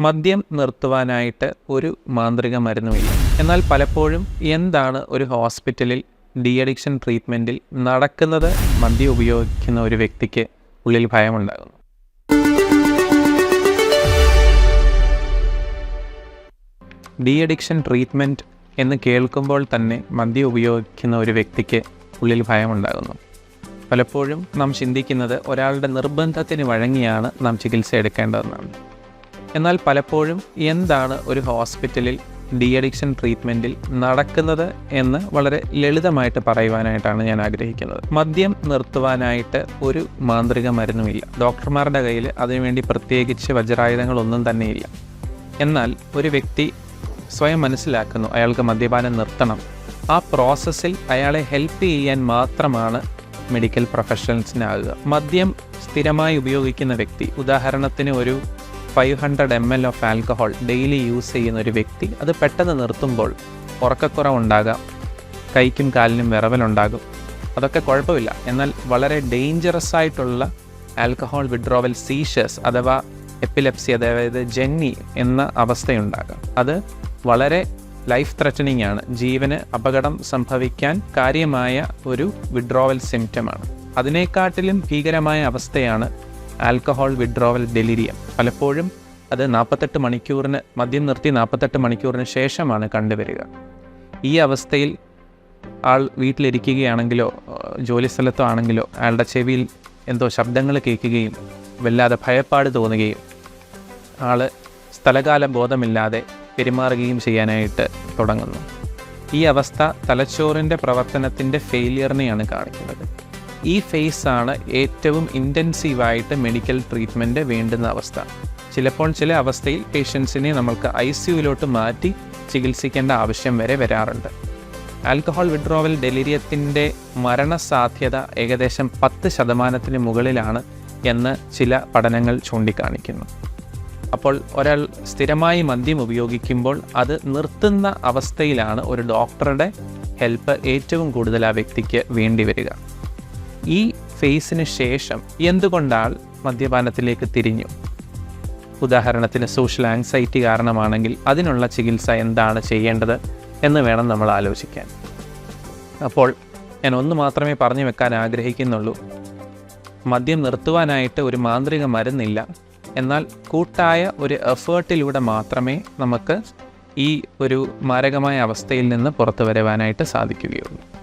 മദ്യം നിർത്തുവാനായിട്ട് ഒരു മാന്ത്രിക മരുന്നുമില്ല. എന്നാൽ പലപ്പോഴും എന്താണ് ഒരു ഹോസ്പിറ്റലിൽ ഡി അഡിക്ഷൻ ട്രീറ്റ്മെന്റിൽ നടക്കുന്നത്? മദ്യം ഉപയോഗിക്കുന്ന ഒരു വ്യക്തിക്ക് ഉള്ളിൽ ഭയമുണ്ടാകുന്നു. ഡി അഡിക്ഷൻ ട്രീറ്റ്മെന്റ് എന്ന് കേൾക്കുമ്പോൾ തന്നെ മദ്യം ഉപയോഗിക്കുന്ന ഒരു വ്യക്തിക്ക് ഉള്ളിൽ ഭയമുണ്ടാകുന്നു. പലപ്പോഴും നാം ചിന്തിക്കുന്നത് ഒരാളുടെ നിർബന്ധത്തിന് വഴങ്ങിയാണ് നാം ചികിത്സ എടുക്കേണ്ടതെന്നാണ് എന്നാൽ പലപ്പോഴും എന്താണ് ഒരു ഹോസ്പിറ്റലിൽ ഡി അഡിക്ഷൻ ട്രീറ്റ്മെന്റിൽ നടക്കുന്നത് എന്ന് വളരെ ലളിതമായിട്ട് പറയുവാനായിട്ടാണ് ഞാൻ ആഗ്രഹിക്കുന്നത്. മദ്യം നിർത്തുവാനായിട്ട് ഒരു മാന്ത്രിക മരുന്നുമില്ല. ഡോക്ടർമാരുടെ കയ്യിൽ അതിനുവേണ്ടി പ്രത്യേകിച്ച് വജ്രായുധങ്ങളൊന്നും തന്നെയില്ല. എന്നാൽ ഒരു വ്യക്തി സ്വയം മനസ്സിലാക്കുന്നു അയാൾക്ക് മദ്യപാനം നിർത്തണം. ആ പ്രോസസ്സിൽ അയാളെ ഹെൽപ്പ് ചെയ്യാൻ മാത്രമാണ് മെഡിക്കൽ പ്രൊഫഷണൽസിനാകുക മദ്യം സ്ഥിരമായി ഉപയോഗിക്കുന്ന വ്യക്തി ഉദാഹരണത്തിന് ഒരു five hundred M L of alcohol daily use ചെയ്യുന്ന ഒരു വ്യക്തി അത് പെട്ടെന്ന് നിർത്തുമ്പോൾ ഉറക്കക്കുറവുണ്ടാകാം. കൈക്കും കാലിനും വിറവലുണ്ടാകും. അതൊക്കെ കുഴപ്പമില്ല. എന്നാൽ വളരെ ഡേഞ്ചറസ് ആയിട്ടുള്ള ആൽക്കഹോൾ വിഡ്രോവൽ സീഷേഴ്സ് അഥവാ എപ്പിലെപ്സി അതായത് ജെന്നി എന്ന അവസ്ഥയുണ്ടാകാം. അത് വളരെ ലൈഫ് ത്രെറ്റനിങ് ആണ്. ജീവന് അപകടം സംഭവിക്കാൻ കാര്യമായ ഒരു വിഡ്രോവൽ സിംറ്റമാണ് അതിനേക്കാട്ടിലും ഭീകരമായ അവസ്ഥയാണ് ആൽക്കഹോൾ വിഡ്രോവൽ ഡെലിരിയം. പലപ്പോഴും അത് നാൽപ്പത്തെട്ട് മണിക്കൂറിന് മദ്യം നിർത്തി നാൽപ്പത്തെട്ട് മണിക്കൂറിന് ശേഷമാണ് കണ്ടുവരിക. ഈ അവസ്ഥയിൽ ആൾ വീട്ടിലിരിക്കുകയാണെങ്കിലോ ജോലി സ്ഥലത്തോ ആണെങ്കിലോ അയാളുടെ ചെവിയിൽ എന്തോ ശബ്ദങ്ങൾ കേൾക്കുകയും വല്ലാതെ ഭയപ്പാട് തോന്നുകയും ആൾ സ്ഥലകാല ബോധമില്ലാതെ പെരുമാറുകയും ചെയ്യാനായിട്ട് തുടങ്ങുന്നു. ഈ അവസ്ഥ തലച്ചോറിന്റെ പ്രവർത്തനത്തിന്റെ ഫെയിലിയറിനെയാണ് കാണിക്കുന്നത്. ഈ ഫേസ് ആണ് ഏറ്റവും ഇന്റൻസീവായിട്ട് മെഡിക്കൽ ട്രീറ്റ്മെന്റ് വേണ്ടുന്ന അവസ്ഥ. ചിലപ്പോൾ ചില അവസ്ഥയിൽ പേഷ്യൻസിനെ നമ്മൾക്ക് ഐ സിയുലോട്ട് മാറ്റി ചികിത്സിക്കേണ്ട ആവശ്യം വരെ വരാറുണ്ട്. ആൽക്കഹോൾ വിഡ്രോവൽ ഡെലിരിയത്തിന്റെ മരണസാധ്യത ഏകദേശം പത്ത് ശതമാനത്തിന് മുകളിലാണ് എന്ന് ചില പഠനങ്ങൾ ചൂണ്ടിക്കാണിക്കുന്നു. അപ്പോൾ ഒരാൾ സ്ഥിരമായി മദ്യം ഉപയോഗിക്കുമ്പോൾ അത് നിർത്തുന്ന അവസ്ഥയിലാണ് ഒരു ഡോക്ടറുടെ ഹെൽപ്പ് ഏറ്റവും കൂടുതൽ ആ വ്യക്തിക്ക് വേണ്ടി വരിക. ഈ ഫേസിന് ശേഷം എന്തുകൊണ്ടാൾ മദ്യപാനത്തിലേക്ക് തിരിഞ്ഞു? ഉദാഹരണത്തിന് സോഷ്യൽ ആങ്സൈറ്റി കാരണമാണെങ്കിൽ അതിനുള്ള ചികിത്സ എന്താണ് ചെയ്യേണ്ടത് എന്ന് വേണം നമ്മൾ ആലോചിക്കാൻ. അപ്പോൾ ഞാൻ ഒന്ന് മാത്രമേ പറഞ്ഞു വെക്കാൻ ആഗ്രഹിക്കുന്നുള്ളൂ. മദ്യം നിർത്തുവാനായിട്ട് ഒരു മാന്ത്രിക മരുന്നില്ല. എന്നാൽ കൂട്ടായ ഒരു എഫേർട്ടിലൂടെ മാത്രമേ നമുക്ക് ഈ ഒരു മാരകമായ അവസ്ഥയിൽ നിന്ന് പുറത്തു വരുവാനായിട്ട് സാധിക്കുകയുള്ളൂ.